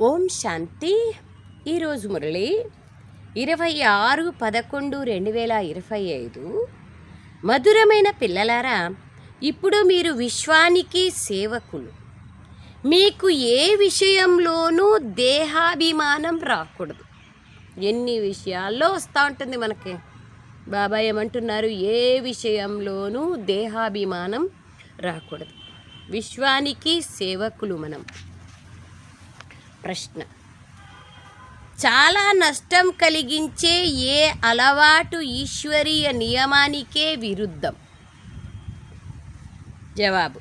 ఓం శాంతి. ఈరోజు మురళి ఇరవై ఆరు పదకొండు రెండు వేల ఇరవై ఐదు. మధురమైన పిల్లలారా ఇప్పుడు మీరు విశ్వానికి సేవకులు. మీకు ఏ విషయంలోనూ దేహాభిమానం రాకూడదు. ఎన్ని విషయాల్లో వస్తూ ఉంటుంది మనకి? బాబాయ్ ఏమంటున్నారు ఏ విషయంలోనూ దేహాభిమానం రాకూడదు. విశ్వానికి సేవకులు మనం. ప్రశ్న. చాలా నష్టం కలిగించే ఏ అలవాటు ఈశ్వరీయ నియమానికే విరుద్ధం? జవాబు.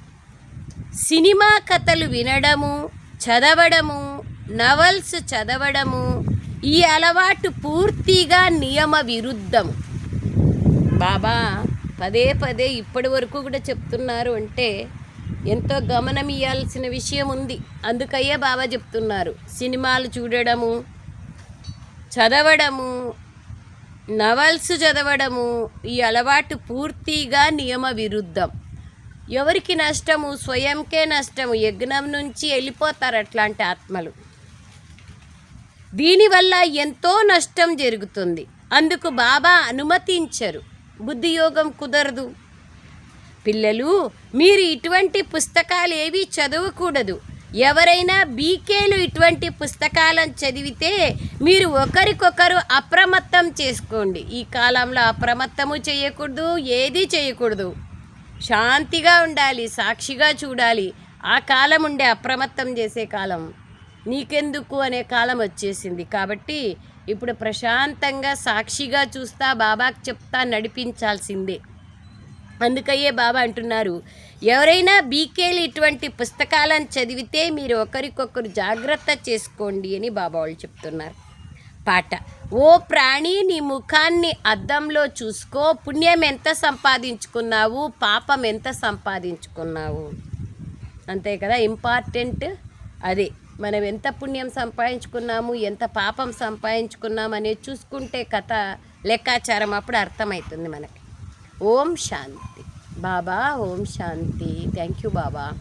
సినిమా కథలు వినడము చదవడము నవల్స్ చదవడము ఈ అలవాటు పూర్తిగా నియమ విరుద్ధం. బాబా పదే పదే ఇప్పటి వరకు కూడా చెప్తున్నారు అంటే ఎంతో గమనం ఇవ్వాల్సిన విషయం ఉంది. అందుకయ్యే బాబా చెప్తున్నారు. సినిమాలు చూడడము చదవడము నవల్స్ చదవడము ఈ అలవాటు పూర్తిగా నియమ విరుద్ధం ఎవరికి నష్టము స్వయంకే నష్టము యజ్ఞం నుంచి వెళ్ళిపోతారు అట్లాంటి ఆత్మలు. దీనివల్ల ఎంతో నష్టం జరుగుతుంది. అందుకు బాబా అనుమతించరు. బుద్ధియోగం కుదరదు. పిల్లలు మీరు ఇటువంటి పుస్తకాలు ఏవి చదవకూడదు. ఎవరైనా బీకేలు ఇటువంటి పుస్తకాలను చదివితే మీరు ఒకరికొకరు అప్రమత్తం చేసుకోండి. ఈ కాలంలో అప్రమత్తము చేయకూడదు ఏది చేయకూడదు. శాంతిగా ఉండాలి సాక్షిగా చూడాలి. ఆ కాలం ఉండే అప్రమత్తం చేసే కాలం. నీకెందుకు అనే కాలం వచ్చేసింది. కాబట్టి ఇప్పుడు ప్రశాంతంగా సాక్షిగా చూస్తా బాబాకి చెప్తా నడిపించాల్సిందే. అందుకయ్యే బాబా అంటున్నారు. ఎవరైనా బీకేలు ఇటువంటి పుస్తకాలను చదివితే మీరు ఒకరికొకరు జాగ్రత్త చేసుకోండి అని బాబా వాళ్ళు చెప్తున్నారు. పాట. ఓ ప్రాణి నీ ముఖాన్ని అద్దంలో చూసుకో. పుణ్యం ఎంత సంపాదించుకున్నావు? పాపం ఎంత సంపాదించుకున్నావు? అంతే కదా? ఇంపార్టెంట్ అదే. మనం ఎంత పుణ్యం సంపాదించుకున్నాము ఎంత పాపం సంపాదించుకున్నాము అనేది చూసుకుంటే కథ లెక్కాచారం అప్పుడు అర్థమవుతుంది మనకి. ఓం శాంతి. బాబా ఓం శాంతి. థ్యాంక్ యూ బాబా.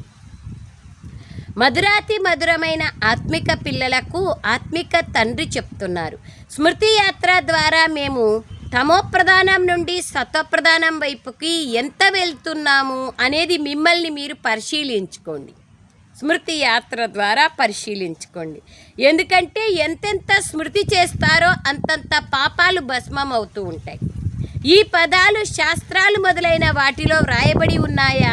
మధురాతి మధురమైన ఆత్మిక పిల్లలకు ఆత్మిక తండ్రి చెప్తున్నారు. స్మృతి యాత్ర ద్వారా మేము తమోప్రధానం నుండి సత్వప్రధానం వైపుకి ఎంత వెళ్తున్నాము అనేది మిమ్మల్ని మీరు పరిశీలించుకోండి. స్మృతి యాత్ర ద్వారా పరిశీలించుకోండి. ఎందుకంటే ఎంతెంత స్మృతి చేస్తారో అంతంత పాపాలు భస్మం అవుతూ ఉంటాయి. ఈ పదాలు శాస్త్రాలు మొదలైన వాటిలో వ్రాయబడి ఉన్నాయా?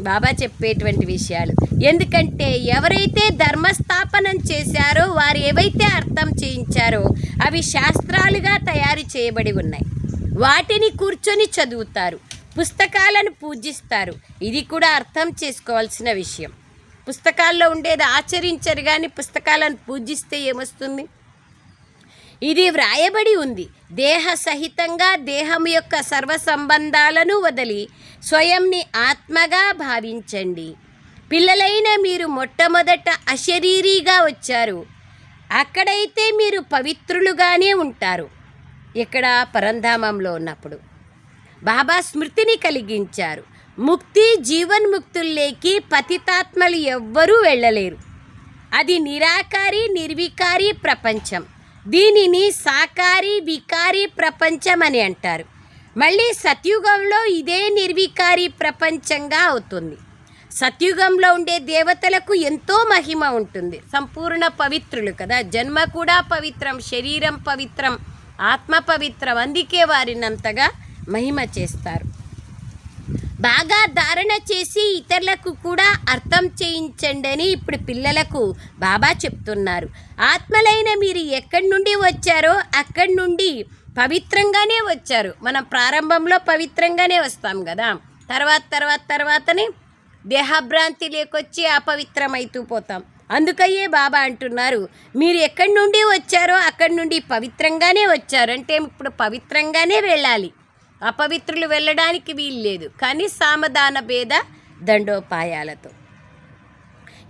బాబా చెప్పేటువంటి విషయాలు. ఎందుకంటే ఎవరైతే ధర్మస్థాపనం చేశారో వారు ఏవైతే అర్థం చేయించారో అవి శాస్త్రాలుగా తయారు చేయబడి ఉన్నాయి. వాటిని కూర్చొని చదువుతారు. పుస్తకాలను పూజిస్తారు. ఇది కూడా అర్థం చేసుకోవాల్సిన విషయం. పుస్తకాల్లో ఉండేది ఆచరించరు కానీ పుస్తకాలను పూజిస్తే ఏమొస్తుంది? ఇది వ్రాయబడి ఉంది. దేహ సహితంగా దేహం యొక్క సర్వ సంబంధాలను వదిలి స్వయంని ఆత్మగా భావించండి. పిల్లలైన మీరు మొట్టమొదట అశరీరీగా వచ్చారు. అక్కడైతే మీరు పవిత్రులుగానే ఉంటారు. ఇక్కడ పరంధామంలో ఉన్నప్పుడు. బాబా స్మృతిని కలిగించారు. ముక్తి జీవన్ముక్తుల్లోకి పతితాత్మలు ఎవ్వరూ వెళ్ళలేరు. అది నిరాకారి నిర్వికారి ప్రపంచం. దీనిని సాకారి వికారి ప్రపంచం అని అంటారు. మళ్ళీ సత్యుగంలో ఇదే నిర్వికారి ప్రపంచంగా అవుతుంది. సత్యుగంలో ఉండే దేవతలకు ఎంతో మహిమ ఉంటుంది. సంపూర్ణ పవిత్రులు కదా. జన్మ కూడా పవిత్రం శరీరం పవిత్రం ఆత్మ పవిత్రం. అందుకే వారినంతగా మహిమ చేస్తారు. బాగా ధారణ చేసి ఇతరులకు కూడా అర్థం చేయించండి అని ఇప్పుడు పిల్లలకు బాబా చెప్తున్నారు. ఆత్మలైన మీరు ఎక్కడి నుండి వచ్చారో అక్కడి నుండి పవిత్రంగానే వచ్చారు. మనం ప్రారంభంలో పవిత్రంగానే వస్తాం కదా. తర్వాత తర్వాత తర్వాతనే దేహభ్రాంతి లేకొచ్చి అపవిత్రమైతూ పోతాం. అందుకయ్యే బాబా అంటున్నారు మీరు ఎక్కడి నుండి వచ్చారో అక్కడి నుండి పవిత్రంగానే వచ్చారు. అంటే ఇప్పుడు పవిత్రంగానే వెళ్ళాలి. అపవిత్రులు వెళ్ళడానికి వీలు లేదు కానీ సామధాన భేద దండోపాయాలతో.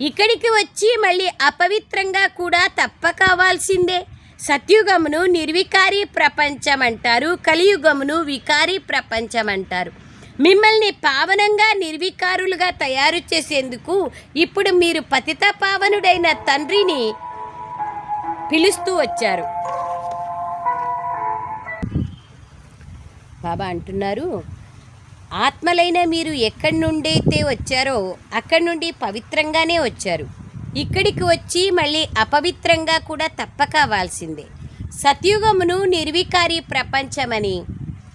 ఇక్కడికి వచ్చి మళ్ళీ అపవిత్రంగా కూడా తప్ప కావాల్సిందే సత్యుగమును నిర్వికారి ప్రపంచం అంటారు కలియుగమును వికారి ప్రపంచం అంటారు మిమ్మల్ని పావనంగా నిర్వికారులుగా తయారు చేసేందుకు ఇప్పుడు మీరు పతిత పావనుడైన తండ్రిని పిలుస్తూ వచ్చారు. బాబా అంటున్నారు. ఆత్మలైన మీరు ఎక్కడి నుండైతే వచ్చారో అక్కడి నుండి పవిత్రంగానే వచ్చారు. ఇక్కడికి వచ్చి మళ్ళీ అపవిత్రంగా కూడా తప్పక అవ్వాల్సిందే. సత్యుగమును నిర్వికారి ప్రపంచమని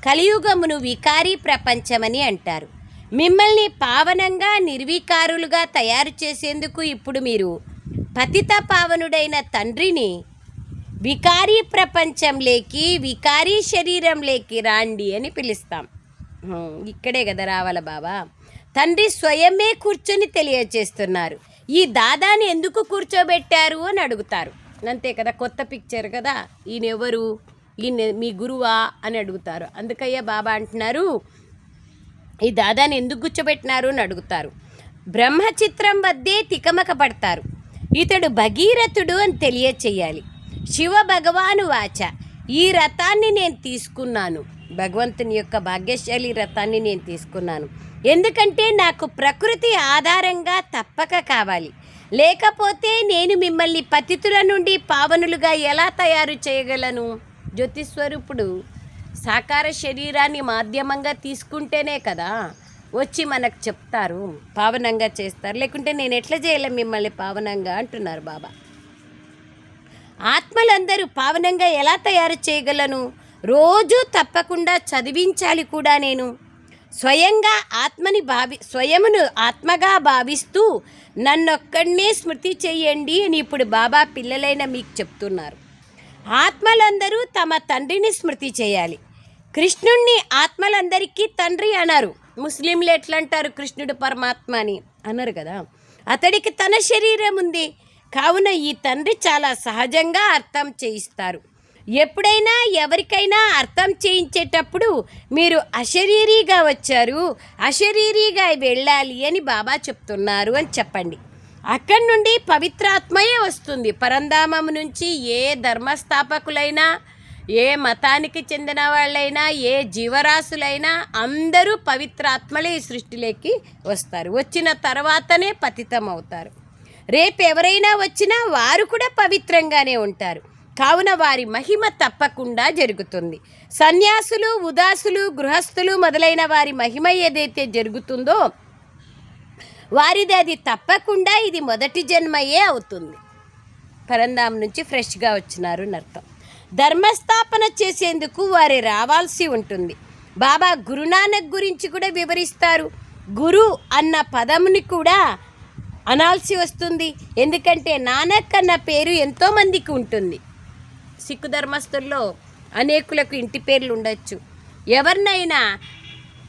కలియుగమును వికారి ప్రపంచమని అంటారు. మిమ్మల్ని పావనంగా నిర్వికారులుగా తయారు చేసేందుకు ఇప్పుడు మీరు పతిత పావనుడైన తండ్రిని వికారీ ప్రపంచంలోకి వికారీ శరీరంలోకి రాండి అని పిలుస్తాం. ఇక్కడే కదా రావాల బాబా తండ్రి స్వయమే కూర్చొని తెలియచేస్తున్నారు. ఈ దాదాని ఎందుకు కూర్చోబెట్టారు అని అడుగుతారు. అంతే కదా కొత్త పిక్చర్ కదా. ఈయన ఎవరు ఈయన మీ గురువా అని అడుగుతారు. అందుకయ్యా బాబా అంటున్నారు ఈ దాదాని ఎందుకు కూర్చోబెట్టినారు అని అడుగుతారు. బ్రహ్మచిత్రం వద్దే తికమక పడతారు. ఇతడు భగీరథుడు అని తెలియచేయాలి. శివ భగవాను వాచ. ఈ రథాన్ని నేను తీసుకున్నాను. భగవంతుని యొక్క భాగ్యశాలి రథాన్ని నేను తీసుకున్నాను. ఎందుకంటే నాకు ప్రకృతి ఆధారంగా తప్పక కావాలి. లేకపోతే నేను మిమ్మల్ని పతితుల నుండి పావనులుగా ఎలా తయారు చేయగలను? జ్యోతిస్వరూపుడు సాకార శరీరాన్ని మాధ్యమంగా తీసుకుంటేనే కదా వచ్చి మనకు చెప్తారు. పావనంగా చేస్తారు. లేకుంటే నేను ఎట్లా చేయలేం మిమ్మల్ని పావనంగా? అంటున్నారు బాబా. ఆత్మలందరూ పావనంగా ఎలా తయారు చేయగలను? రోజు తప్పకుండా చదివించాలి కూడా నేను. స్వయంగా ఆత్మని భావి స్వయమును ఆత్మగా భావిస్తూ నన్నొక్కడినే స్మృతి చెయ్యండి అని ఇప్పుడు బాబా పిల్లలైన మీకు చెప్తున్నారు. ఆత్మలందరూ తమ తండ్రిని స్మృతి చేయాలి. కృష్ణుణ్ణి ఆత్మలందరికీ తండ్రి అన్నారు. ముస్లింలు ఎట్లా అంటారు కృష్ణుడు పరమాత్మ అని అన్నారు కదా. అతడికి తన శరీరం ఉంది. కావున ఈ తండ్రి చాలా సహజంగా అర్థం చేయిస్తారు. ఎప్పుడైనా ఎవరికైనా అర్థం చేయించేటప్పుడు మీరు అశరీరీగా వచ్చారు అశరీరీగా వెళ్ళాలి అని బాబా చెప్తున్నారు అని చెప్పండి. అక్కడి నుండి పవిత్రాత్మయే వస్తుంది. పరంధామం నుంచి ఏ ధర్మస్థాపకులైనా ఏ మతానికి చెందిన వాళ్ళైనా ఏ జీవరాశులైనా అందరూ పవిత్రాత్మలే ఈ సృష్టిలోకి వస్తారు. వచ్చిన తర్వాతనే పతితం అవుతారు రేపు ఎవరైనా వచ్చినా వారు కూడా పవిత్రంగానే ఉంటారు. కావున వారి మహిమ తప్పకుండా జరుగుతుంది. సన్యాసులు ఉదాసులు గృహస్థులు మొదలైన వారి మహిమ ఏదైతే జరుగుతుందో వారిది అది తప్పకుండా ఇది మొదటి జన్మయే అవుతుంది. పరంధాం నుంచి ఫ్రెష్గా వచ్చినారు అర్థం. ధర్మస్థాపన చేసేందుకు వారి రావాల్సి ఉంటుంది. బాబా గురునానక్ గురించి కూడా వివరిస్తారు. గురు అన్న పదముని కూడా అనాల్సి వస్తుంది. ఎందుకంటే నానక్ అన్న పేరు ఎంతోమందికి ఉంటుంది. సిక్కు ధర్మస్థుల్లో అనేకులకు ఇంటి పేర్లు ఉండొచ్చు. ఎవరినైనా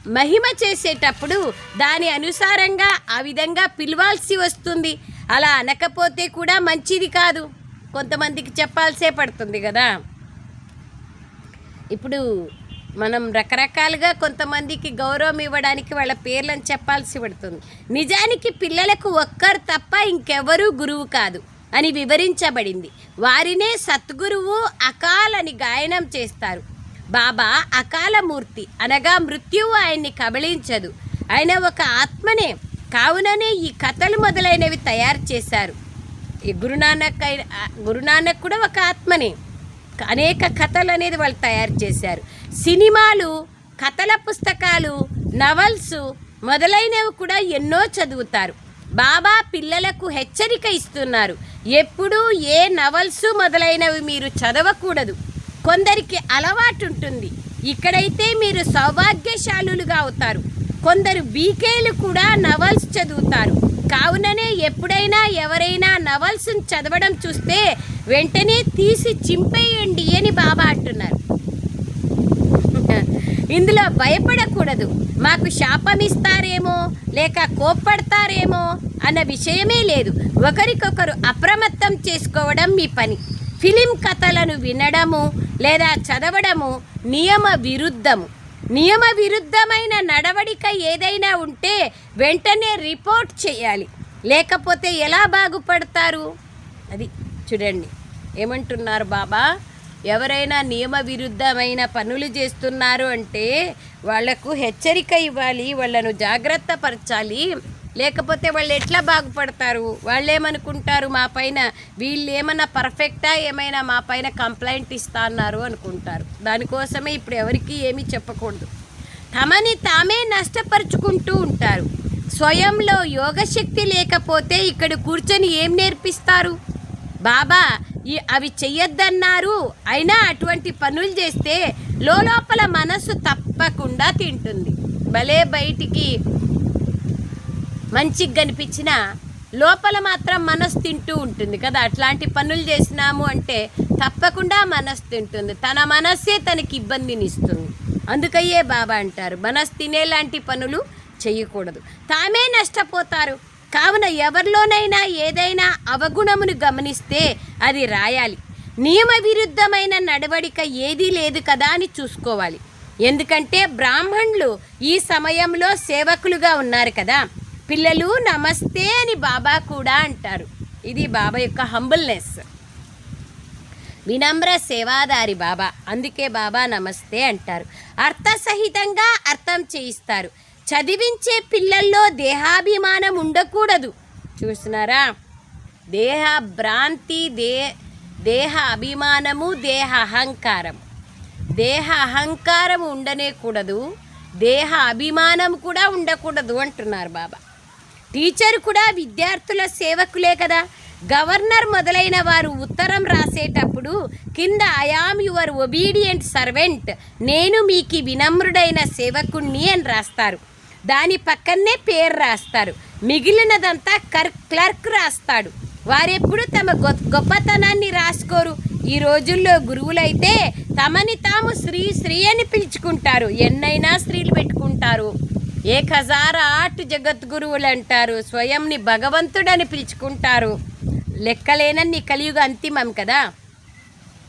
మహిమ చేసేటప్పుడు దాని అనుసారంగా ఆ విధంగా పిలవాల్సి వస్తుంది. అలా అనకపోతే కూడా మంచిది కాదు. కొంతమందికి చెప్పాల్సే పడుతుంది కదా. ఇప్పుడు మనం రకరకాలుగా కొంతమందికి గౌరవం ఇవ్వడానికి వాళ్ళ పేర్లను చెప్పాల్సి పడుతుంది. నిజానికి పిల్లలకు ఒక్కరు తప్ప ఇంకెవరూ గురువు కాదు అని వివరించబడింది. వారినే సద్గురువు అకాల్ అని గాయనం చేస్తారు. బాబా అకాలమూర్తి అనగా మృత్యువు ఆయన్ని కబళించదు. ఆయన ఒక ఆత్మనే. కావుననే ఈ కథలు మొదలైనవి తయారు చేశారు. ఈ గురునానక్ అయిన గురునానక్ కూడా ఒక ఆత్మనే. అనేక కథలు అనేది వాళ్ళు తయారు చేశారు. సినిమాలు కథల పుస్తకాలు నవల్స్ మొదలైనవి కూడా ఎన్నో చదువుతారు. బాబా పిల్లలకు హెచ్చరిక ఇస్తున్నారు. ఎప్పుడూ ఏ నవల్స్ మొదలైనవి మీరు చదవకూడదు. కొందరికి అలవాటు ఉంటుంది ఇక్కడైతే మీరు సౌభాగ్యశాలులుగా అవుతారు. కొందరు బీకేలు కూడా నవల్స్ చదువుతారు. కావుననే ఎప్పుడైనా ఎవరైనా నవల్స్ చదవడం చూస్తే వెంటనే తీసి చింపేయండి అని బాబా అంటున్నారు. ఇందులో భయపడకూడదు. మాకు శాపం ఇస్తారేమో లేక కోప్పడతారేమో అన్న విషయమే లేదు. ఒకరికొకరు అప్రమత్తం చేసుకోవడం మీ పని. ఫిలిం కథలను వినడము లేదా చదవడము నియమ విరుద్ధము. నియమ విరుద్ధమైన నడవడిక ఏదైనా ఉంటే వెంటనే రిపోర్ట్ చేయాలి. లేకపోతే ఎలా బాగుపడతారు? అది చూడండి. ఏమంటున్నారు బాబా? ఎవరైనా నియమ విరుద్ధమైన పనులు చేస్తున్నారు అంటే వాళ్ళకు హెచ్చరిక ఇవ్వాలి వాళ్ళను జాగ్రత్త పరచాలి లేకపోతే వాళ్ళు ఎట్లా బాగుపడతారు? వాళ్ళు ఏమనుకుంటారు మా పైన? వీళ్ళు ఏమైనా పర్ఫెక్టా ఏమైనా మా పైన కంప్లైంట్ ఇస్తా అన్నారు అనుకుంటారు. దానికోసమే ఇప్పుడు ఎవరికి ఏమీ చెప్పకూడదు. తమని తామే నష్టపరుచుకుంటూ ఉంటారు. స్వయంలో యోగశక్తి లేకపోతే ఇక్కడ కూర్చొని ఏం నేర్పిస్తారు? బాబా ఈ అవి చెయ్యొద్దన్నారు. అయినా అటువంటి పనులు చేస్తే లోపల మనసు తప్పకుండా తింటుంది. భలే బయటికి మంచిగా కనిపించిన లోపల మాత్రం మనసు తింటూ ఉంటుంది కదా. అట్లాంటి పనులు చేసినాము అంటే తప్పకుండా మనసు తింటుంది. తన మనస్సే తనకి ఇబ్బందినిస్తుంది. అందుకయ్యే బాబా అంటారు మనసు తినేలాంటి పనులు చేయకూడదు తామే నష్టపోతారు. కావున ఎవరిలోనైనా ఏదైనా అవగుణమును గమనిస్తే అది రాయాలి. నియమ విరుద్ధమైన నడవడిక ఏదీ లేదు కదా అని చూసుకోవాలి. ఎందుకంటే బ్రాహ్మణులు ఈ సమయంలో సేవకులుగా ఉన్నారు కదా. పిల్లలు నమస్తే అని బాబా కూడా అంటారు. ఇది బాబా యొక్క హంబుల్నెస్. వినమ్ర సేవాదారి బాబా. అందుకే బాబా నమస్తే అంటారు. అర్థసహితంగా అర్థం చేయిస్తారు. చదివించే పిల్లల్లో దేహాభిమానం ఉండకూడదు. చూస్తున్నారా? దేహ భ్రాంతి దే దేహ అభిమానము దేహ అహంకారం. దేహ అహంకారం ఉండనే కూడదు దేహ అభిమానం కూడా ఉండకూడదు అంటున్నారు బాబా. టీచర్ కూడా విద్యార్థుల సేవకులే కదా. గవర్నర్ మొదలైన వారు ఉత్తరం రాసేటప్పుడు కింద ఐఆమ్ యువర్ ఒబీడియంట్ సర్వెంట్ నేను మీకు వినమ్రుడైన సేవకుణ్ణి అని రాస్తారు. దాని పక్కనే పేరు రాస్తారు. మిగిలినదంతా కర్ క్లర్క్ రాస్తాడు. వారెప్పుడు తమ గొప్ప గొప్పతనాన్ని రాసుకోరు. ఈ రోజుల్లో గురువులైతే తమని తాము శ్రీ శ్రీ అని పిలుచుకుంటారు. ఎన్నైనా స్త్రీలు పెట్టుకుంటారు. ఏ హజార్ ఆట్ జగద్గురువులు అంటారు స్వయంని భగవంతుడని పిలుచుకుంటారు. లెక్కలేనన్ని కలియుగ అంతిమం కదా.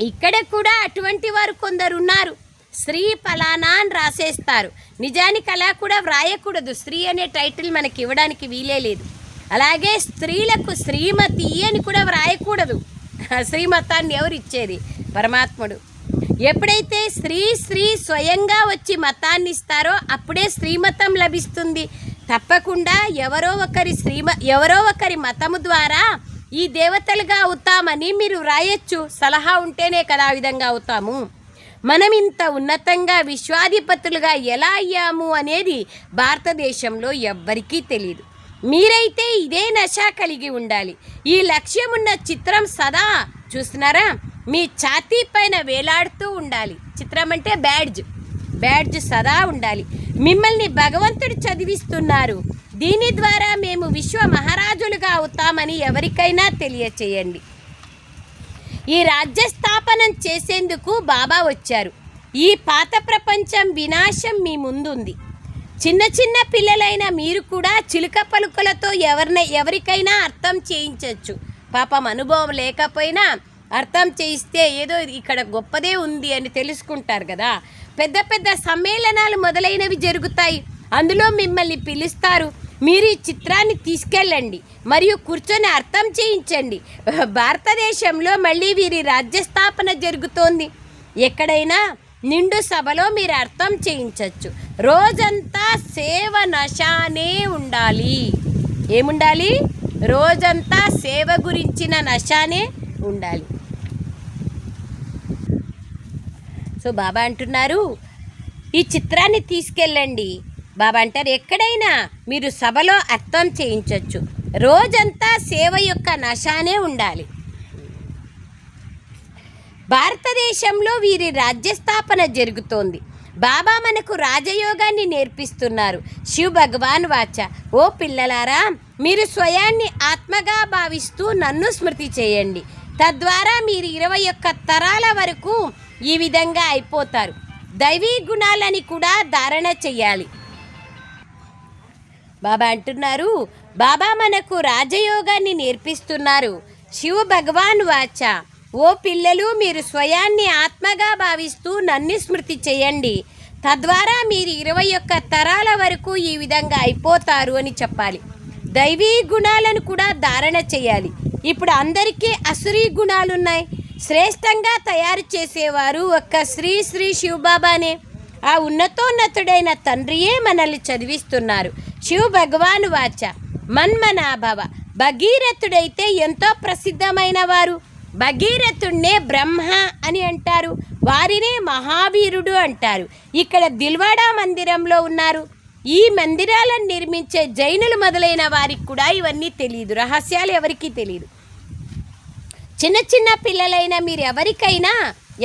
ఇక్కడ కూడా అటువంటి వారు కొందరు ఉన్నారు స్త్రీ ఫలానా అని రాసేస్తారు. నిజానికి అలా కూడా వ్రాయకూడదు. స్త్రీ అనే టైటిల్ మనకి ఇవ్వడానికి వీలే లేదు. అలాగే స్త్రీలకు శ్రీమతి అని కూడా వ్రాయకూడదు. శ్రీమతాన్ని ఎవరు ఇచ్చేది? పరమాత్ముడు. ఎప్పుడైతే స్త్రీ స్త్రీ స్వయంగా వచ్చి మతాన్ని ఇస్తారో అప్పుడే శ్రీమతం లభిస్తుంది. తప్పకుండా ఎవరో ఒకరి శ్రీమ ఎవరో ఒకరి మతము ద్వారా ఈ దేవతలుగా అవుతామని మీరు వ్రాయొచ్చు సలహా ఉంటేనే కదా ఆ విధంగా అవుతాము. మనం ఇంత ఉన్నతంగా విశ్వాధిపతులుగా ఎలా అయ్యాము అనేది భారతదేశంలో ఎవ్వరికీ తెలియదు మీరైతే ఇదే నశ కలిగి ఉండాలి. ఈ లక్ష్యం ఉన్న చిత్రం సదా చూస్తున్నారా? మీ ఛాతీ పైన వేలాడుతూ ఉండాలి. చిత్రం అంటే బ్యాడ్జ్. బ్యాడ్జ్ సదా ఉండాలి. మిమ్మల్ని భగవంతుడు చదివిస్తున్నారు. దీని ద్వారా మేము విశ్వ మహారాజులుగా అవుతామని ఎవరికైనా తెలియచేయండి. ఈ రాజ్య స్థాపనం చేసేందుకు బాబా వచ్చారు. ఈ పాత ప్రపంచం వినాశం మీ ముందుంది. చిన్న చిన్న పిల్లలైన మీరు కూడా చిలుక పలుకలతో ఎవరిన ఎవరికైనా అర్థం చేయించవచ్చు పాపం అనుభవం లేకపోయినా అర్థం చేయిస్తే ఏదో ఇక్కడ గొప్పదే ఉంది అని తెలుసుకుంటారు కదా. పెద్ద పెద్ద సమ్మేళనాలు మొదలైనవి జరుగుతాయి. అందులో మిమ్మల్ని పిలుస్తారు. మీరు ఈ చిత్రాన్ని తీసుకెళ్ళండి. మరియు కూర్చొని అర్థం చేయించండి. భారతదేశంలో మళ్ళీ వీరి రాజ్యస్థాపన జరుగుతోంది. ఎక్కడైనా నిండు సభలో మీరు అర్థం చేయించవచ్చు రోజంతా సేవ నశానే ఉండాలి. ఏముండాలి? రోజంతా సేవ గురించిన నశానే ఉండాలి. సో బాబా అంటున్నారు ఈ చిత్రాన్ని తీసుకెళ్ళండి. బాబా అంటారు ఎక్కడైనా మీరు సభలో అర్థం చేయించవచ్చు రోజంతా సేవ యొక్క నశానే ఉండాలి. భారతదేశంలో వీరి రాజ్యస్థాపన జరుగుతోంది. బాబా మనకు రాజయోగాన్ని నేర్పిస్తున్నారు. శివ భగవాన్ వాచ. ఓ పిల్లలారా మీరు స్వయాన్ని ఆత్మగా భావిస్తూ నన్ను స్మృతి చేయండి. తద్వారా మీరు ఇరవై ఒక్క తరాల వరకు ఈ విధంగా అయిపోతారు. దైవీ గుణాలని కూడా ధారణ చెయ్యాలి బాబా అంటున్నారు బాబా మనకు రాజయోగాన్ని నేర్పిస్తున్నారు. శివ భగవాన్ వాచ. ఓ పిల్లలు మీరు స్వయాన్ని ఆత్మగా భావిస్తూ నన్ను స్మృతి చేయండి. తద్వారా మీరు ఇరవై ఒక్క తరాల వరకు ఈ విధంగా అయిపోతారు అని చెప్పాలి. దైవీ గుణాలను కూడా ధారణ చేయాలి. ఇప్పుడు అందరికీ అసురీ గుణాలున్నాయి. శ్రేష్టంగా తయారు చేసేవారు ఒక్క శ్రీ శ్రీ శివబాబానే. ఆ ఉన్నతోన్నతుడైన తండ్రియే మనల్ని చదివిస్తున్నారు. శివ భగవాను వాచ మన్మనాభవ. భగీరథుడైతే ఎంతో ప్రసిద్ధమైన వారు భగీరథుణ్ణే బ్రహ్మ అని అంటారు. వారినే మహావీరుడు అంటారు. ఇక్కడ దిల్వాడా మందిరంలో ఉన్నారు. ఈ మందిరాలను నిర్మించే జైనులు మొదలైన వారికి కూడా ఇవన్నీ తెలియదు రహస్యాలు ఎవరికీ తెలియదు చిన్న చిన్న పిల్లలైన మీరు ఎవరికైనా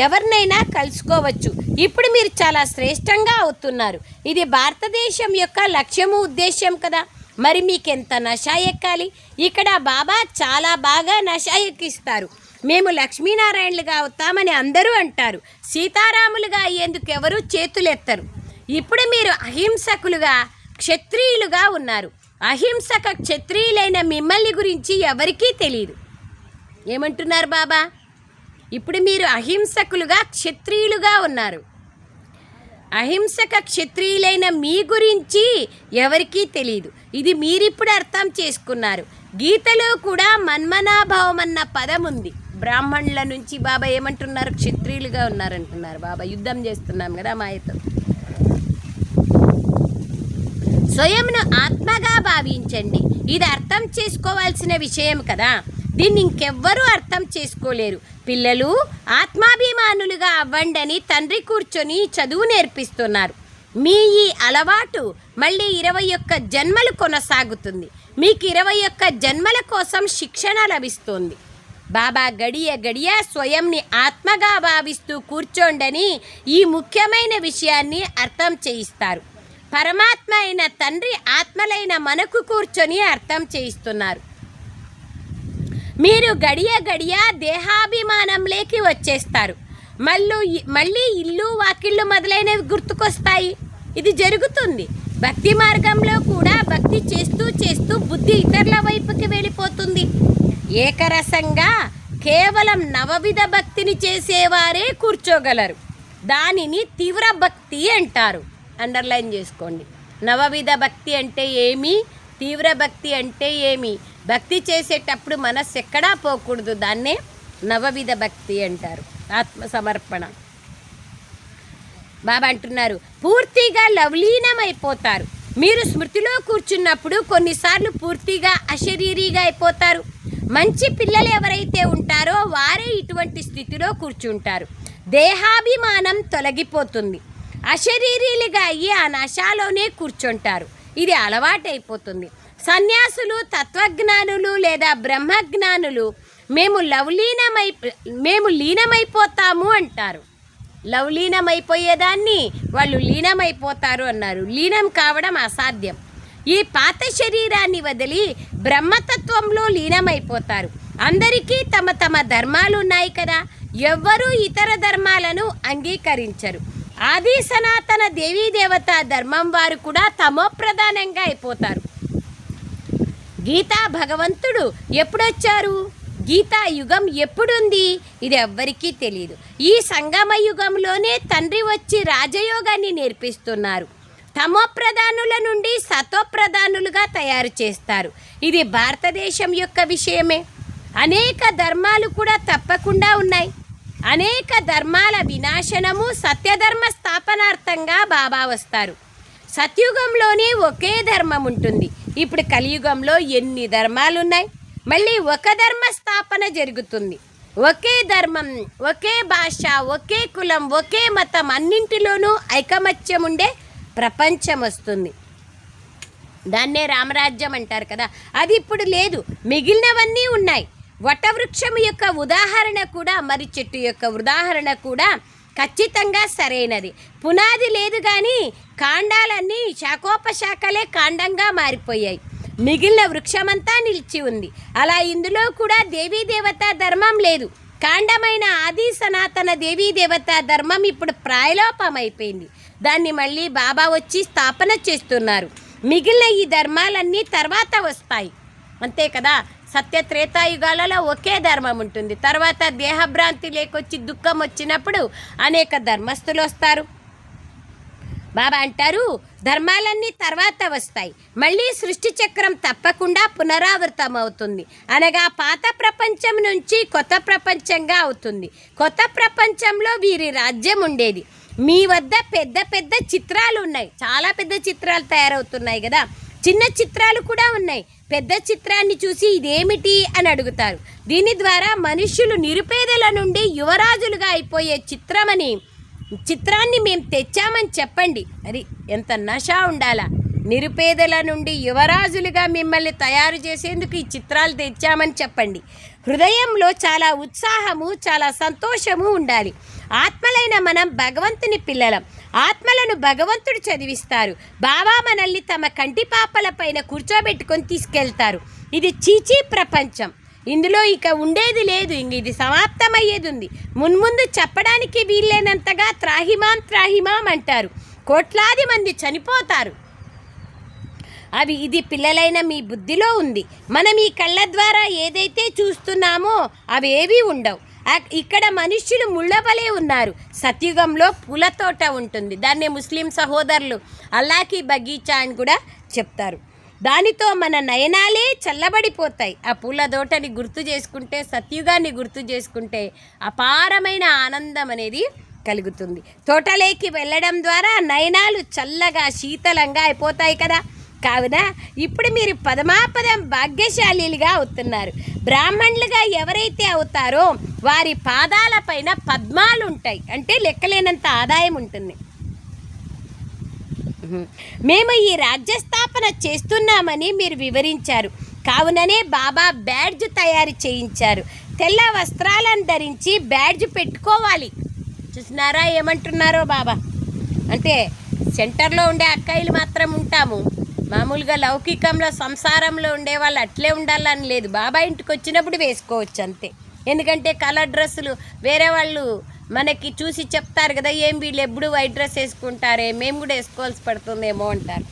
ఎవరినైనా కలుసుకోవచ్చు. ఇప్పుడు మీరు చాలా శ్రేష్టంగా అవుతున్నారు. ఇది భారతదేశం యొక్క లక్ష్యము ఉద్దేశ్యం కదా. మరి మీకెంత నషా నష ఎక్కాలి? ఇక్కడ బాబా చాలా బాగా నష ఎక్కిస్తారు. మేము లక్ష్మీనారాయణలుగా అవుతామని అందరూ అంటారు. సీతారాములుగా అయ్యేందుకు ఎవరు చేతులెత్తరు. ఇప్పుడు మీరు అహింసకులుగా క్షత్రియులుగా ఉన్నారు. అహింసక క్షత్రియులైన మిమ్మల్ని గురించి ఎవరికీ తెలియదు ఏమంటున్నారు బాబా? ఇప్పుడు మీరు అహింసకులుగా క్షత్రియులుగా ఉన్నారు. అహింసక క్షత్రియులైన మీ గురించి ఎవరికీ తెలియదు ఇది మీరిప్పుడు అర్థం చేసుకున్నారు. గీతలో కూడా మన్మనాభావం అన్న పదం ఉంది. బ్రాహ్మణుల నుంచి బాబా ఏమంటున్నారు? క్షత్రియులుగా ఉన్నారంటున్నారు. బాబా యుద్ధం చేస్తున్నాం కదా మాయతో. స్వయంను ఆత్మగా భావించండి. ఇది అర్థం చేసుకోవాల్సిన విషయం కదా. దీన్ని ఇంకెవ్వరూ అర్థం చేసుకోలేరు. పిల్లలు ఆత్మాభిమానులుగా అవ్వండని తండ్రి కూర్చొని చదువు నేర్పిస్తున్నారు. మీ ఈ అలవాటు మళ్ళీ ఇరవై ఒక్క జన్మలు కొనసాగుతుంది. మీకు ఇరవై ఒక్క జన్మల కోసం శిక్షణ లభిస్తుంది. బాబా గడియ గడియ స్వయంని ఆత్మగా భావిస్తూ కూర్చోండని ఈ ముఖ్యమైన విషయాన్ని అర్థం చేయిస్తారు. పరమాత్మ అయిన తండ్రి ఆత్మలైన మనకు కూర్చొని అర్థం చేయిస్తున్నారు. మీరు గడియ గడియ దేహాభిమానంలోకి వచ్చేస్తారు. మళ్ళీ మళ్ళీ ఇల్లు వాకిళ్ళు మొదలైనవి గుర్తుకొస్తాయి. ఇది జరుగుతుంది. భక్తి మార్గంలో కూడా భక్తి చేస్తూ చేస్తూ బుద్ధి ఇతరుల వైపుకి వెళ్ళిపోతుంది. ఏకరసంగా కేవలం నవవిధ భక్తిని చేసేవారే కూర్చోగలరు. దానిని తీవ్ర భక్తి అంటారు. అండర్లైన్ చేసుకోండి. నవవిధ భక్తి అంటే ఏమి? తీవ్ర భక్తి అంటే ఏమి? భక్తి చేసేటప్పుడు మనస్సు ఎక్కడా పోకూడదు. దాన్నే నవవిధ భక్తి అంటారు. ఆత్మ సమర్పణ బాబా అంటున్నారు పూర్తిగా లవలీనమైపోతారు. మీరు స్మృతిలో కూర్చున్నప్పుడు కొన్నిసార్లు పూర్తిగా అశరీరిగా అయిపోతారు. మంచి పిల్లలు ఎవరైతే ఉంటారో వారే ఇటువంటి స్థితిలో కూర్చుంటారు. దేహాభిమానం తొలగిపోతుంది. అశరీరీలుగా అయ్యి ఆ నశాలోనే కూర్చుంటారు. ఇది అలవాటైపోతుంది. సన్యాసులు తత్వజ్ఞానులు లేదా బ్రహ్మజ్ఞానులు మేము లవలీనమై మేము లీనమైపోతాము అంటారు. లవలీనమైపోయేదాన్ని వాళ్ళు లీనమైపోతారు అన్నారు. లీనం కావడం అసాధ్యం. ఈ పాత శరీరాన్ని వదిలి బ్రహ్మతత్వంలో లీనమైపోతారు. అందరికీ తమ తమ ధర్మాలు ఉన్నాయి కదా. ఎవ్వరూ ఇతర ధర్మాలను అంగీకరించరు. ఆది సనాతన దేవీ దేవత ధర్మం వారు కూడా తమోప్రధానంగా అయిపోతారు. గీతా భగవంతుడు ఎప్పుడొచ్చారు? గీతా యుగం ఎప్పుడుంది? ఇది ఎవ్వరికీ తెలియదు ఈ సంగమ యుగంలోనే తండ్రి వచ్చి రాజయోగాన్ని నేర్పిస్తున్నారు. తమో ప్రధానుల నుండి సతో ప్రధానులుగా తయారు చేస్తారు. ఇది భారతదేశం యొక్క విషయమే. అనేక ధర్మాలు కూడా తప్పకుండా ఉన్నాయి. అనేక ధర్మాల వినాశనము సత్యధర్మ స్థాపనార్థంగా బాబా వస్తారు. సత్యుగంలోనే ఒకే ధర్మం ఉంటుంది. ఇప్పుడు కలియుగంలో ఎన్ని ధర్మాలు ఉన్నాయి మళ్ళీ ఒక ధర్మ స్థాపన జరుగుతుంది. ఒకే ధర్మం ఒకే భాష ఒకే కులం ఒకే మతం అన్నింటిలోనూ ఐకమత్యం ఉండే ప్రపంచం వస్తుంది. దాన్నే రామరాజ్యం అంటారు కదా. అది ఇప్పుడు లేదు. మిగిలినవన్నీ ఉన్నాయి. వటవృక్షం యొక్క ఉదాహరణ కూడా మరి చెట్టు యొక్క ఉదాహరణ కూడా ఖచ్చితంగా సరైనది. పునాది లేదు కానీ కాండాలన్నీ శాఖోపశాఖలే కాండంగా మారిపోయాయి. మిగిలిన వృక్షమంతా నిలిచి ఉంది. అలా ఇందులో కూడా దేవీ దేవత ధర్మం లేదు. కాండమైన ఆది సనాతన దేవీ దేవత ధర్మం ఇప్పుడు ప్రాయలోపమైపోయింది. దాన్ని మళ్ళీ బాబా వచ్చి స్థాపన చేస్తున్నారు. మిగిలిన ఈ ధర్మాలన్నీ తర్వాత వస్తాయి. అంతే కదా? సత్య త్రేతాయుగాలలో ఒకే ధర్మం ఉంటుంది. తర్వాత దేహభ్రాంతి లేకొచ్చి దుఃఖం వచ్చినప్పుడు అనేక ధర్మస్థులు వస్తారు. బాబా అంటారు ధర్మాలన్నీ తర్వాత వస్తాయి. మళ్ళీ సృష్టి చక్రం తప్పకుండా పునరావృతం అవుతుంది. అనగా పాత ప్రపంచం నుంచి కొత్త ప్రపంచంగా అవుతుంది. కొత్త ప్రపంచంలో వీరి రాజ్యం ఉండేది. మీ వద్ద పెద్ద పెద్ద చిత్రాలు ఉన్నాయి. చాలా పెద్ద చిత్రాలు తయారవుతున్నాయి కదా. చిన్న చిత్రాలు కూడా ఉన్నాయి. పెద్ద చిత్రాన్ని చూసి ఇదేమిటి అని అడుగుతారు. దీని ద్వారా మనుష్యులు నిరుపేదల నుండి యువరాజులుగా అయిపోయే చిత్రమని చిత్రాన్ని మేము తెచ్చామని చెప్పండి. అది ఎంత నష ఉండాలా? నిరుపేదల నుండి యువరాజులుగా మిమ్మల్ని తయారు చేసేందుకు ఈ చిత్రాలు తెచ్చామని చెప్పండి. హృదయంలో చాలా ఉత్సాహము చాలా సంతోషము ఉండాలి. ఆత్మలైన మనం భగవంతుని పిల్లలం. ఆత్మలను భగవంతుడు చదివిస్తారు. బాబా మనల్ని తమ కంటి పాపల పైన కూర్చోబెట్టుకొని తీసుకెళ్తారు. ఇది చీచీ ప్రపంచం. ఇందులో ఇక ఉండేది లేదు. ఇంక ఇది సమాప్తమయ్యేది ఉంది మున్ముందు చెప్పడానికి వీల్లేనంతగా త్రాహిమాం త్రాహిమాం అంటారు. కోట్లాది మంది చనిపోతారు. అవి ఇది పిల్లలైన మీ బుద్ధిలో ఉంది. మనం ఈ కళ్ళ ద్వారా ఏదైతే చూస్తున్నామో అవేవీ ఉండవు. ఇక్కడ మనుష్యులు ముళ్ళవలే ఉన్నారు. సత్యుగంలో పూల తోట ఉంటుంది. దాన్నే ముస్లిం సహోదరులు అల్లాకి బగీచా అని కూడా చెప్తారు. దానితో మన నయనాలే చల్లబడిపోతాయి. ఆ పూల తోటని గుర్తు చేసుకుంటే సత్యుగాన్ని గుర్తు చేసుకుంటే అపారమైన ఆనందం అనేది కలుగుతుంది. తోటలోకి వెళ్ళడం ద్వారా నయనాలు చల్లగా శీతలంగా అయిపోతాయి కదా. కావున ఇప్పుడు మీరు పదమాపదం భాగ్యశాలీలుగా అవుతున్నారు. బ్రాహ్మణులుగా ఎవరైతే అవుతారో వారి పాదాలపైన పద్మాలు ఉంటాయి అంటే లెక్కలేనంత ఆదాయం ఉంటుంది. మేము ఈ రాజ్య స్థాపన చేస్తున్నామని మీరు వివరించారు. కావుననే బాబా బ్యాడ్జ్ తయారు చేయించారు. తెల్ల వస్త్రాలను ధరించి బ్యాడ్జ్ పెట్టుకోవాలి. చూసినారా ఏమంటున్నారో బాబా? అంటే సెంటర్లో ఉండే అక్కాయిలు మాత్రం ఉంటాము. మామూలుగా లౌకికంలో సంసారంలో ఉండే వాళ్ళు అట్లే ఉండాలని లేదు. బాబా ఇంటికి వచ్చినప్పుడు వేసుకోవచ్చు అంతే. ఎందుకంటే కలర్ డ్రెస్సులు వేరే వాళ్ళు మనకి చూసి చెప్తారు కదా ఏం వీళ్ళు ఎప్పుడు వైట్ డ్రెస్ వేసుకుంటారే? మేము కూడా వేసుకోవాల్సి పడుతుందేమో అంటారు.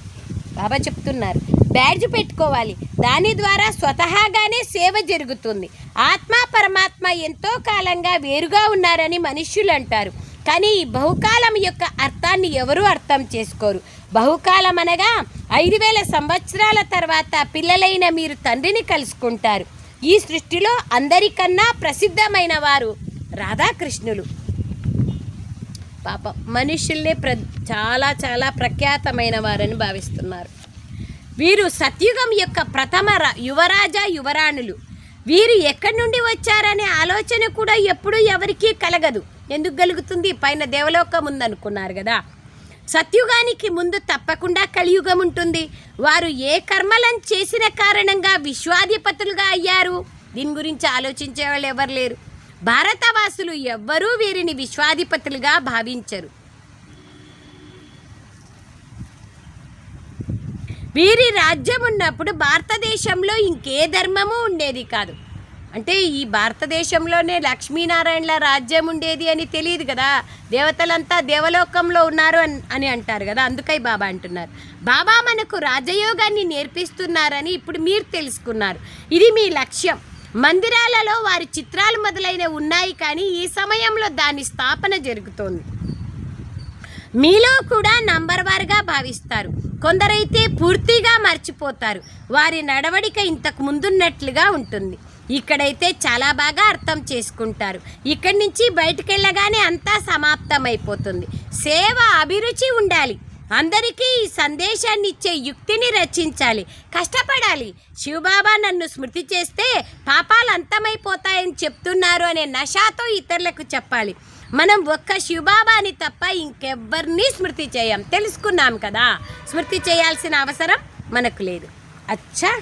బాబా చెప్తున్నారు. బ్యాడ్జ్ పెట్టుకోవాలి. దాని ద్వారా స్వతహాగానే సేవ జరుగుతుంది. ఆత్మ పరమాత్మ ఎంతో కాలంగా వేరుగా ఉన్నారని మనుష్యులు అంటారు. కానీ ఈ బహుకాలం యొక్క అర్థాన్ని ఎవరూ అర్థం చేసుకోరు. బహుకాలం అనగా ఐదు వేల సంవత్సరాల తర్వాత పిల్లలైన మీరు తండ్రిని కలుసుకుంటారు. ఈ సృష్టిలో అందరికన్నా ప్రసిద్ధమైన వారు రాధాకృష్ణులు. పాపం మనుషుల్నే ప్ర చాలా చాలా ప్రఖ్యాతమైన వారని భావిస్తున్నారు. వీరు సత్యుగం యొక్క ప్రథమ రా- యువరాజా యువరాణులు. వీరు ఎక్కడి నుండి వచ్చారనే ఆలోచన కూడా ఎప్పుడూ ఎవరికీ కలగదు. ఎందుకు కలుగుతుంది? పైన దేవలోకం ఉందనుకున్నారు కదా. సత్యుగానికి ముందు తప్పకుండా కలియుగం ఉంటుంది. వారు ఏ కర్మలను చేసిన కారణంగా విశ్వాధిపతులుగా అయ్యారు? దీని గురించి ఆలోచించే వాళ్ళు ఎవరు లేరు. భారతవాసులు ఎవ్వరూ వీరిని విశ్వాధిపతులుగా భావించరు. వీరి రాజ్యం ఉన్నప్పుడు భారతదేశంలో ఇంకే ధర్మము ఉండేది కాదు. అంటే ఈ భారతదేశంలోనే లక్ష్మీనారాయణల రాజ్యం ఉండేది అని తెలియదు కదా. దేవతలంతా దేవలోకంలో ఉన్నారు అని అని అంటారు కదా. అందుకై బాబా అంటున్నారు. బాబా మనకు రాజయోగాన్ని నేర్పిస్తున్నారని ఇప్పుడు మీరు తెలుసుకున్నారు. ఇది మీ లక్ష్యం. మందిరాలలో వారి చిత్రాలు మొదలైన ఉన్నాయి కానీ ఈ సమయంలో దాని స్థాపన జరుగుతోంది. మీలో కూడా నంబర్ వారుగా భావిస్తారు. కొందరైతే పూర్తిగా మర్చిపోతారు. వారి నడవడిక ఇంతకు ముందున్నట్లుగా ఉంటుంది. ఇక్కడైతే చాలా బాగా అర్థం చేసుకుంటారు. ఇక్కడి నుంచి బయటికి వెళ్ళగానే అంతా సమాప్తమైపోతుంది. సేవ అభిరుచి ఉండాలి. అందరికీ ఈ సందేశాన్ని ఇచ్చే యుక్తిని రచించాలి. కష్టపడాలి. శివబాబా నన్ను స్మృతి చేస్తే పాపాలు అంతమైపోతాయని చెప్తున్నారు అనే నషాతో ఇతరులకు చెప్పాలి. మనం ఒక్క శివబాబాని తప్ప ఇంకెవ్వరిని స్మృతి చేయం. తెలుసుకున్నాం కదా. స్మృతి చేయాల్సిన అవసరం మనకు లేదు. అచ్చా!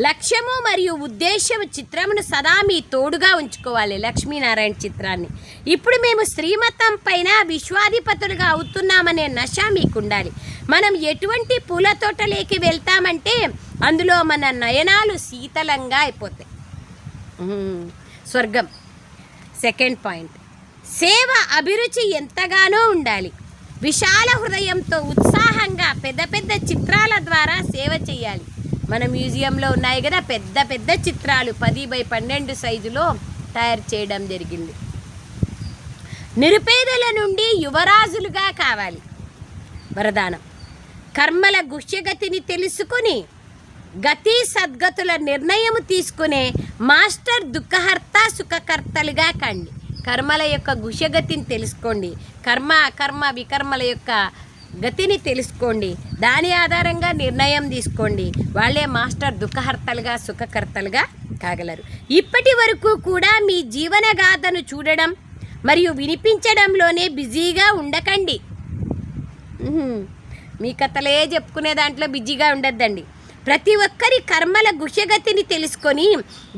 లక్ష్యము మరియు ఉద్దేశం చిత్రమును సదా మీ తోడుగా ఉంచుకోవాలి. లక్ష్మీనారాయణ చిత్రాన్ని. ఇప్పుడు మేము శ్రీమతం పైన విశ్వాధిపతులుగా అవుతున్నామనే నశ మీకు ఉండాలి మనం ఎటువంటి పూల తోటలోకి వెళ్తామంటే అందులో మన నయనాలు శీతలంగా అయిపోతాయి. స్వర్గం. Second point. సేవ అభిరుచి ఎంతగానో ఉండాలి. విశాల హృదయంతో ఉత్సాహంగా పెద్ద పెద్ద చిత్రాల ద్వారా సేవ చేయాలి. మన మ్యూజియంలో ఉన్నాయి కదా పెద్ద పెద్ద చిత్రాలు. పది బై పన్నెండు సైజులో తయారు చేయడం జరిగింది. నిరుపేదల నుండి యువరాజులుగా కావాలి. వరదానం. కర్మల గుహ్యగతిని తెలుసుకుని గతి సద్గతుల నిర్ణయం తీసుకునే మాస్టర్ దుఃఖహర్త సుఖకర్తలుగా కండి. కర్మల యొక్క గుషగతిని తెలుసుకోండి. కర్మ అకర్మ వికర్మల యొక్క గతిని తెలుసుకోండి. దాని ఆధారంగా నిర్ణయం తీసుకోండి. వాళ్ళే మాస్టర్ దుఃఖహర్తలుగా సుఖకర్తలుగా కాగలరు. ఇప్పటి వరకు కూడా మీ జీవనగాథను చూడడం మరియు వినిపించడంలోనే బిజీగా ఉండకండి. మీ కథలే చెప్పుకునే దాంట్లో బిజీగా ఉండద్దండి. ప్రతి ఒక్కరి కర్మల గుహ్యగతిని తెలుసుకొని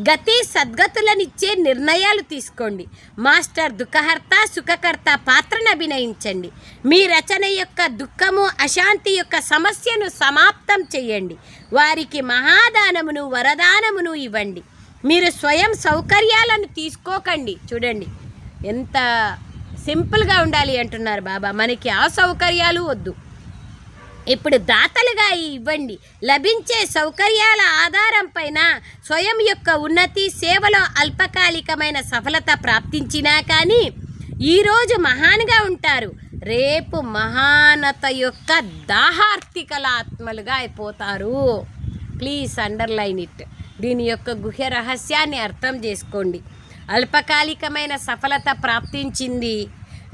గతి సద్గతులనిచ్చే నిర్ణయాలు తీసుకోండి. మాస్టర్ దుఃఖహర్త సుఖకర్త పాత్రను అభినయించండి. మీ రచన యొక్క దుఃఖము అశాంతి యొక్క సమస్యను సమాప్తం చేయండి. వారికి మహాదానమును వరదానమును ఇవ్వండి. మీరు స్వయం సౌకర్యాలను తీసుకోకండి. చూడండి ఎంత సింపుల్గా ఉండాలి అంటున్నారు బాబా. మనకి ఆ సౌకర్యాలు వద్దు. ఇప్పుడు దాతలుగా ఇవ్వండి. లభించే సౌకర్యాల ఆధారం పైన స్వయం యొక్క ఉన్నతి సేవలో అల్పకాలికమైన సఫలత ప్రాప్తించినా కానీ ఈరోజు మహాన్గా ఉంటారు. రేపు మహానత యొక్క దాహార్తికల ఆత్మలుగా అయిపోతారు. Please underline it. దీని యొక్క గుహ్య రహస్యాన్ని అర్థం చేసుకోండి. అల్పకాలికమైన సఫలత ప్రాప్తించింది.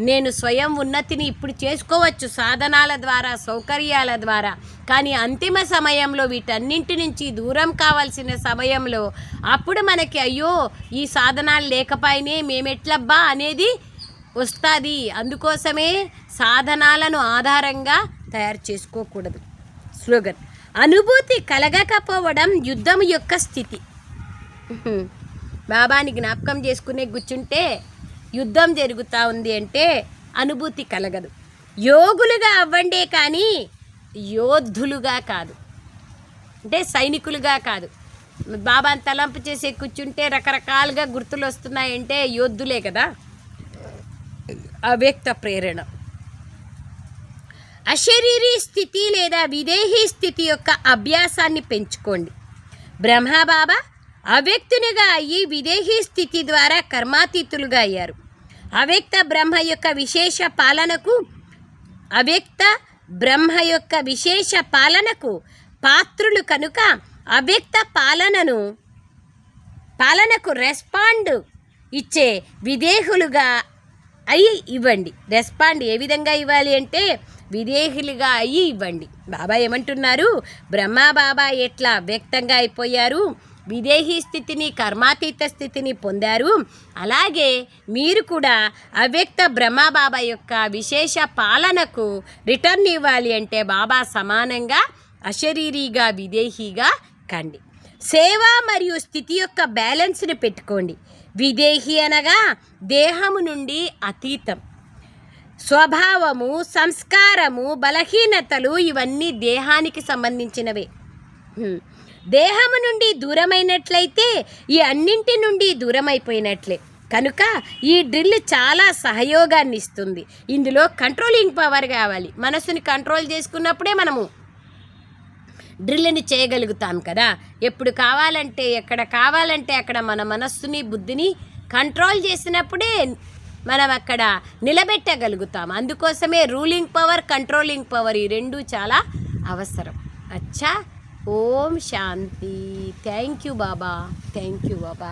నేను స్వయం ఉన్నతిని ఇప్పుడు చేసుకోవచ్చు సాధనాల ద్వారా సౌకర్యాల ద్వారా. కానీ అంతిమ సమయంలో వీటన్నింటి నుంచి దూరం కావాల్సిన సమయంలో అప్పుడు మనకి అయ్యో ఈ సాధనాలు లేకపోయినే మేమెట్లబ్బా అనేది వస్తుంది. అందుకోసమే సాధనాలను ఆధారంగా తయారు చేసుకోకూడదు. స్లోగన్. అనుభూతి కలగకపోవడం యుద్ధం యొక్క స్థితి. బాబాని జ్ఞాపకం చేసుకునే కూర్చుంటే యుద్ధం జరుగుతూ ఉంది అంటే అనుభూతి కలగదు. యోగులుగా అవ్వండే కానీ యోధులుగా కాదు. అంటే సైనికులుగా కాదు. బాబాని తలంపు చేసే కూర్చుంటే రకరకాలుగా గుర్తులు వస్తున్నాయంటే యోధులే కదా. అవ్యక్త ప్రేరణ. అశరీరీ స్థితి లేదా విదేహీ స్థితి యొక్క అభ్యాసాన్ని పెంచుకోండి. బ్రహ్మబాబా అవ్యక్తునిగా అయ్యి విదేహీ స్థితి ద్వారా కర్మాతీతులుగా అయ్యారు. అవ్యక్త బ్రహ్మ యొక్క విశేష పాలనకు అవ్యక్త బ్రహ్మ యొక్క విశేష పాలనకు పాత్రులు కనుక అవ్యక్త పాలనను పాలనకు రెస్పాండ్ ఇచ్చే విదేహులుగా అయి ఇవ్వండి. రెస్పాండ్ ఏ విధంగా ఇవ్వాలి అంటే విదేహులుగా అయ్యి ఇవ్వండి. బాబా ఏమంటున్నారు? బ్రహ్మ బాబా ఎట్లా వ్యక్తంగా అయిపోయారు? విదేహీ స్థితిని కర్మాతీత స్థితిని పొందారు. అలాగే మీరు కూడా అవ్యక్త బ్రహ్మా బాబా యొక్క విశేష పాలనకు రిటర్న్ ఇవ్వాలి అంటే బాబా సమానంగా అశరీరీగా విదేహీగా కండి. సేవ మరియు స్థితి యొక్క బ్యాలెన్స్ని పెట్టుకోండి. విదేహి అనగా దేహము నుండి అతీతం. స్వభావము సంస్కారము బలహీనతలు ఇవన్నీ దేహానికి సంబంధించినవే. దేహము నుండి దూరమైనట్లయితే ఈ అన్నింటి నుండి దూరమైపోయినట్లే. కనుక ఈ డ్రిల్ చాలా సహయోగాన్ని ఇస్తుంది ఇందులో కంట్రోలింగ్ పవర్ కావాలి. మనసుని కంట్రోల్ చేసుకున్నప్పుడే మనము డ్రిల్ని చేయగలుగుతాం కదా. ఎప్పుడు కావాలంటే ఎక్కడ కావాలంటే అక్కడ మన మనస్సుని బుద్ధిని కంట్రోల్ చేసినప్పుడే మనం అక్కడ నిలబెట్టగలుగుతాం. అందుకోసమే రూలింగ్ పవర్ కంట్రోలింగ్ పవర్ ఈ రెండు చాలా అవసరం. అచ్చా! ఓం శాంతి థ్యాంక్ యూ బాబా థ్యాంక్ యూ బాబా